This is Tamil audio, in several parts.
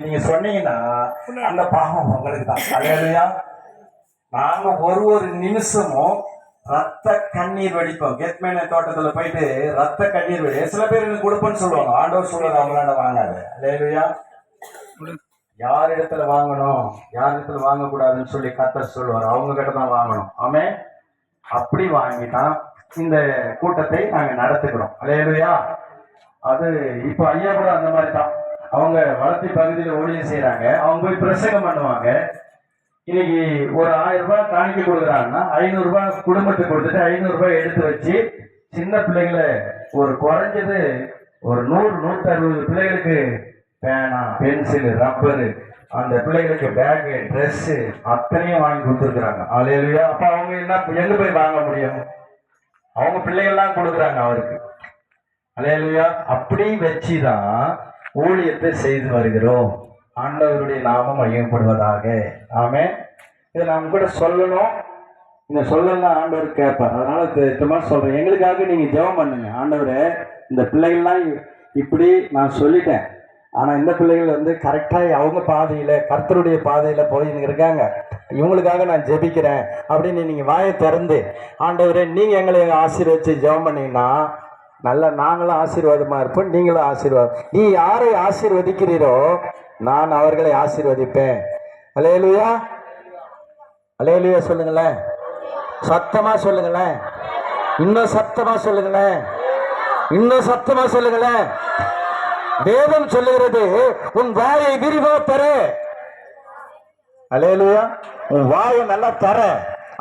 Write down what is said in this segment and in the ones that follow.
நீங்க சொன்னீங்கன்னா அந்த பாவம் உங்களுக்கு தான். அலையா நாங்க ஒரு ஒரு நிமிஷமும் ரத்த கண்ணீர் வடிப்போம். கெத்மேன தோட்டத்துல போயிட்டு ரத்த கண்ணீர் வடி சில பேர் எனக்கு கொடுப்பேன்னு சொல்லுவாங்க. ஆண்டவர் சொல்லுவாங்க அவங்களாண்ட வாங்காது. அலையா யார் இடத்துல வாங்கணும்? யார் இடத்துல வாங்கக்கூடாதுன்னு சொல்லி கத்தர் சொல்லுவார். அவங்க கிட்ட தான் வாங்கணும். ஆமே அப்படி வாங்கிதான் இந்த கூட்டத்தை நாங்க நடத்துக்கிறோம் அலையா அது இப்போ ஐயா கூட அந்த மாதிரி தான். அவங்க வளர்த்தி பகுதியில் ஊழியம் செய்கிறாங்க அவங்க போய் பிரசங்கம் பண்ணுவாங்க. இன்னைக்கு ஒரு ஆயிரம் ரூபாய் காணிக்க கொடுக்குறாங்கன்னா ஐநூறு ரூபாய் குடும்பத்துக்கு கொடுத்துட்டு ஐநூறு ரூபாய் எடுத்து வச்சு சின்ன பிள்ளைங்களை ஒரு குறைஞ்சது ஒரு நூறு நூத்தி அறுபது பிள்ளைகளுக்கு பேனா பென்சில் ரப்பரு அந்த பிள்ளைகளுக்கு பேகு ட்ரெஸ்ஸு அத்தனையும் வாங்கி கொடுத்துருக்குறாங்க. அலையிலையா அப்போ அவங்க என்ன எங்க போய் வாங்க முடியும்? அவங்க பிள்ளைகள்லாம் கொடுக்குறாங்க அவருக்கு. அலையலுயா அப்படி வச்சுதான் ஊழியத்தை செய்து வருகிறோம். ஆண்டவருடைய நாமம் மையப்படுவதாக ஆமே இதை நாம் கூட சொல்லணும். இந்த சொல்லலாம் ஆண்டவர் கேட்பார். அதனால திட்டமாக சொல்கிறேன் எங்களுக்காக நீங்கள் ஜெபம் பண்ணுங்க. ஆண்டவரே இந்த பிள்ளைகள்லாம் இ- இப்படி நான் சொல்லிட்டேன். ஆனால் இந்த பிள்ளைகள் வந்து கரெக்டாக அவங்க பாதையில் கர்த்தருடைய பாதையில் போயின்னு இருக்காங்க. இவங்களுக்காக நான் ஜெபிக்கிறேன் அப்படின்னு நீங்கள் வாயை திறந்து ஆண்டவரே நீங்கள் எங்களை ஆசீர்வச்சு ஜெபம் பண்ணிங்கன்னா நல்ல நாங்களும் ஆசீர்வாதமா இருப்போம் நீங்களும் ஆசீர்வாதம். நீ யாரை ஆசீர்வதிக்கிறீரோ நான் அவர்களை ஆசீர்வதிப்பேன். அலையலுயா அலையலுயா சொல்லுங்களேன். சத்தமா சொல்லுங்களேன். இன்னும் சத்தமா சொல்லுங்களேன். இன்னும் சத்தமா சொல்லுங்களேன். வேதம் சொல்லுகிறது உன் வாயை விரிவா தர. அலையலுயா உன் வாயை நல்லா தர.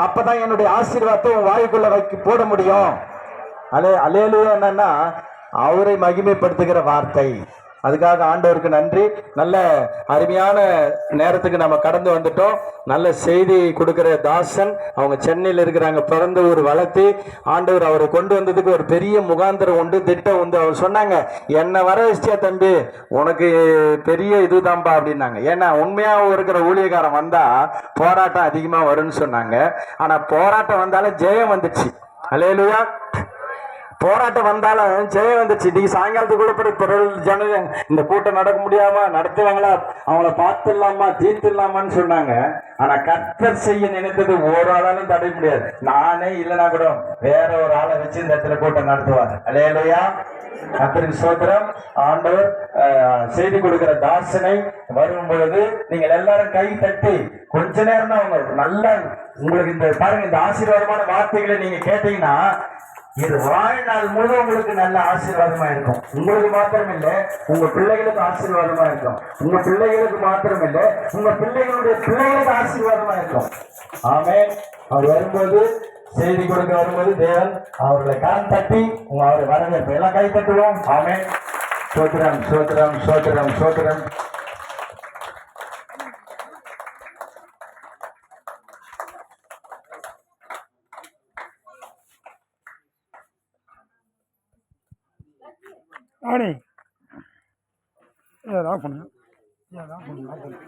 அப்பதான் என்னுடைய ஆசீர்வாதத்தை உன் வாய்க்குள்ள வைக்க போட முடியும். அலே அலேலுயா என்னன்னா அவரை மகிமைப்படுத்துகிற வார்த்தை. அதுக்காக ஆண்டவருக்கு நன்றி. நல்ல அருமையான நேரத்துக்கு நம்ம கடந்து வந்துட்டோம். நல்ல செய்தி கொடுக்குற தாசன் அவங்க சென்னையில் இருக்கிறாங்க பிறந்த ஊர் வளர்த்து ஆண்டவர் அவரை கொண்டு வந்ததுக்கு ஒரு பெரிய முகாந்திரம் உண்டு திட்டம் உண்டு. அவர் சொன்னாங்க என்னை வர வச்சியா தம்பி? உனக்கு பெரிய இதுதான்பா அப்படின்னாங்க. ஏன்னா உண்மையாக இருக்கிற ஊழியக்காரன் வந்தால் போராட்டம் அதிகமாக வரும்னு சொன்னாங்க. ஆனால் போராட்டம் வந்தாலும் ஜெயம் வந்துச்சு. அலையலுயா போராட்டம் வந்தாலும் ஜெயம் வந்துச்சு. இன்னைக்கு சாயங்காலத்துக்குள்ள போய் திரள் ஜன இந்த கூட்டம் நடக்க முடியாம நடத்துவாங்களா? அவங்கள பார்த்துடலாமா தீர்த்துடலாமான்னு சொன்னாங்க. ஆனா கர்த்தர் செய்ய நினைத்தது ஒரு ஆளாலும் தடை முடியாது. நானே இல்லைனா கூட வேற ஒரு ஆளை வச்சு இந்த இடத்துல கூட்டம் நடத்துவார். அலையலையா கர்த்தருக்கு சோதரம் ஆண்டவர் செய்தி கொடுக்கிற தாசனை வரும் பொழுது நீங்கள் எல்லாரும் கை தட்டி கொஞ்ச நேரம் தான் அவங்க நல்லா உங்களுக்கு இந்த பாருங்க இந்த ஆசீர்வாதமான வார்த்தைகளை நீங்க கேட்டீங்கன்னா இது வாழ்நாள் முழுவதும் உங்களுக்கு நல்ல ஆசீர்வாதமா இருக்கும். உங்களுக்கு மாத்திரம் இல்ல உங்க பிள்ளைகளுக்கு ஆசீர்வாதமா இருக்கும். உங்க பிள்ளைகளுக்கு மாத்திரம் இல்ல உங்க பிள்ளைகளுடைய பிள்ளைகளுக்கு ஆசீர்வாதமா இருக்கும். ஆமே அவர் வரும்போது செய்தி கொடுக்க வரும்போது தேவன் அவர்களை கான் தட்டி உங்க அவரை வரவேற்பு எல்லாம் கை தட்டுவோம் ஆமே சோத்திரம் சோத்திரம் சோத்திரம் சோத்திரம் ஆணி ஏ ஆஃப் பண்ணுங்க ஏ பண்ணுங்க